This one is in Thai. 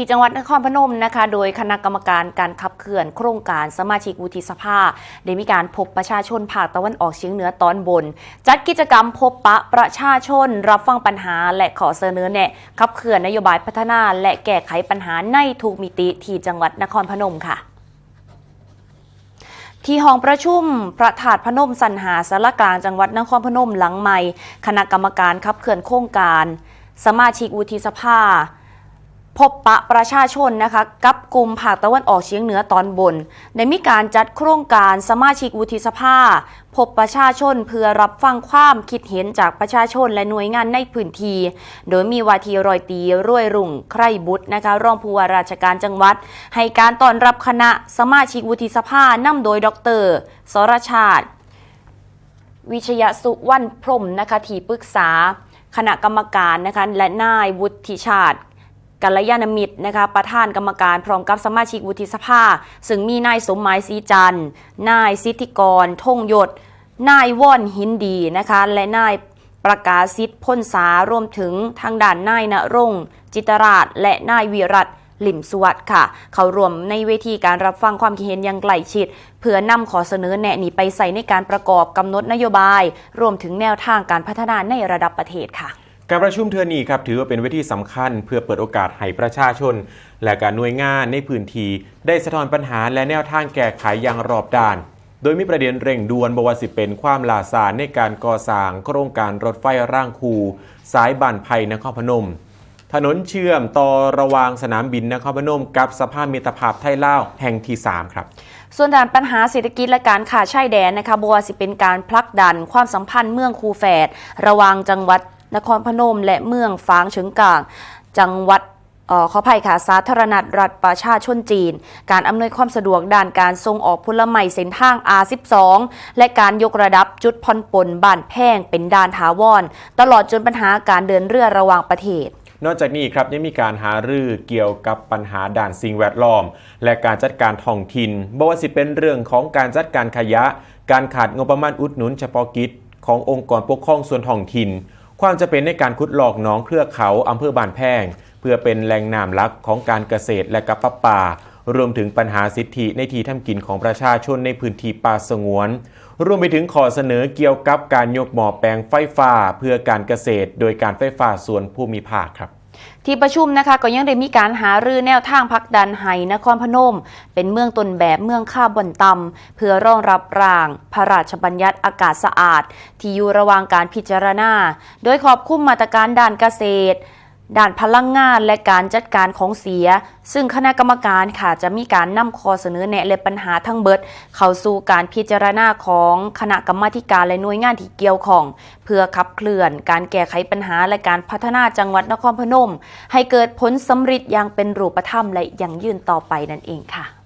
ที่จังหวัดนครพนมนะคะ โดยคณะกรรมการการขับเคลื่อนโครงการสมาชิกวุฒิสภาได้มีการพบประชาชนภาคตะวันออกเฉียงเหนือตอนบน จัดกิจกรรมพบปะประชาชน รับฟังปัญหา และขอเสนอแนะขับเคลื่อนนโยบายพัฒนา และแก้ไขปัญหาในทุกมิติที่จังหวัดนครพนมค่ะที่ห้องประชุมพระธาตุพนมสันหาสารกลางจังหวัดนครพนมหลังใหม่ คณะกรรมการขับเคลื่อนโครงการ สมาชิกวุฒิสภา พบปะประชาชนนะคะกับกลุ่มภาคตะวันออกเฉียงเหนือตอนบนได้มีการจัดโครงการสมาชิกวุฒิสภา พบประชาชนเพื่อรับฟังความคิดเห็นจากประชาชนและหน่วยงานในพื้นที่โดยมีวาทีรอยตีรวยรุ่งใครบุตรนะคะรองผู้ว่าราชการจังหวัด ให้การต้อนรับคณะสมาชิกวุฒิสภานำโดยดร สรชาติ วิชยสุวรรณพรมนะคะที่ปรึกษาคณะกรรมการนะคะและนายวุฒิชาติ กัลยาณมิตรนะคะประธานกรรมการพร้อมกับสมาชิกวุฒิสภา ซึ่งมีนายสมหมายศรีจันทร์นายสิทธิกรทงยศ นายว่อนหินดีนะคะและนายประกาศสิทธิ์พ้นสารวมถึงทางด่านนายณรงค์จิตราช และนายวิรัตลิมสวัสดิ์ค่ะ เขารวมในเวทีการรับฟังความคิดเห็นอย่างใกล้ชิด เพื่อนำขอเสนอแนะนี้ไปใส่ในการประกอบกำหนดนโยบาย รวมถึงแนวทางการพัฒนาในระดับประเทศค่ะ การประชุมเทือนี้ครับถือว่าเป็นเวทีสำคัญ เพื่อเปิดโอกาสให้ประชาชน และการหน่วยงานในพื้นที่ได้สะท้อนปัญหาและแนวทางแก้ไขอย่างรอบด้าน โดยมีประเด็นเร่งด่วนบวาสิเป็นความลาสารในการก่อสร้างโครงการรถไฟร่างคู สายบ้านไผ่นครพนม ถนนเชื่อมต่อระหว่างสนามบินนครพนม กับสะพานมิตรภาพไทยลาวแห่งที่ 3 ครับส่วนด้านปัญหาเศรษฐกิจและการขาดชายแดนนะคะบัวสิเป็นการผลักดันความสัมพันธ์เมืองคูแฝดระหว่างจังหวัด นครพนม และเมืองฟางเฉิงกาง จังหวัดออขออภัยค่ะ สาธารณรัฐประชาชนจีน การอำนวยความสะดวกด้านการส่งออกพลไม้เส้นทาง R12 และการยกระดับจุดผ่อนปนบ้านแพงเป็นด่านถาวร ตลอดจนปัญหาการเดินเรือระหว่างประเทศนอกจากนี้ครับยังมีการหารือเกี่ยวกับปัญหาด่านสิ่งแวดล้อม และการจัดการท้องถิ่นบ่ว่าสิเป็นเรื่องของการจัดการขยะ การขาดงบประมาณอุดหนุนเฉพาะกิจขององค์กรปกครองส่วนท้องถิ่น ความจะเป็นในการขุดหลอกหน้องเครือเขาอำเภอบ้านแพง เพื่อเป็นแหล่งน้ำลักของการเกษตรและกับป่าปารวมถึงปัญหาสิทธิในที่ทำกินของประชาชนในพื้นที่ป่าสงวน รวมไปถึงขอเสนอเกี่ยวกับการยกหมอแปลงไฟฟ้า เพื่อการเกษตร โดยการไฟฟ้าส่วนภูมิภาคครับ ที่ประชุมนะคะก็ยังได้มีการหารือแนวทางพักดันไห้นครพนม เป็นเมืองต้นแบบเมืองข้าบนตำเพื่อรองรับร่าง พระราชบัญญัติอากาศสะอาด ที่อยู่ระหว่างการพิจารณา โดยขอบคุ้มมาตรการด้านเกษตร ด้านพลังงานและการจัดการของเสีย ซึ่งคณะกรรมการค่ะจะมีการนำข้อเสนอแนะและปัญหาทั้งเบิด เข้าสู่การพิจารณาของคณะกรรมาการและหน่วยงานที่เกี่ยวข้อง เพื่อขับเคลื่อน การแก้ไขปัญหาและการพัฒนาจังหวัดนครพนม ให้เกิดผลสำเร็จอย่างเป็นรูปธรรมและยั่งยืนต่อไปนั่นเองค่ะ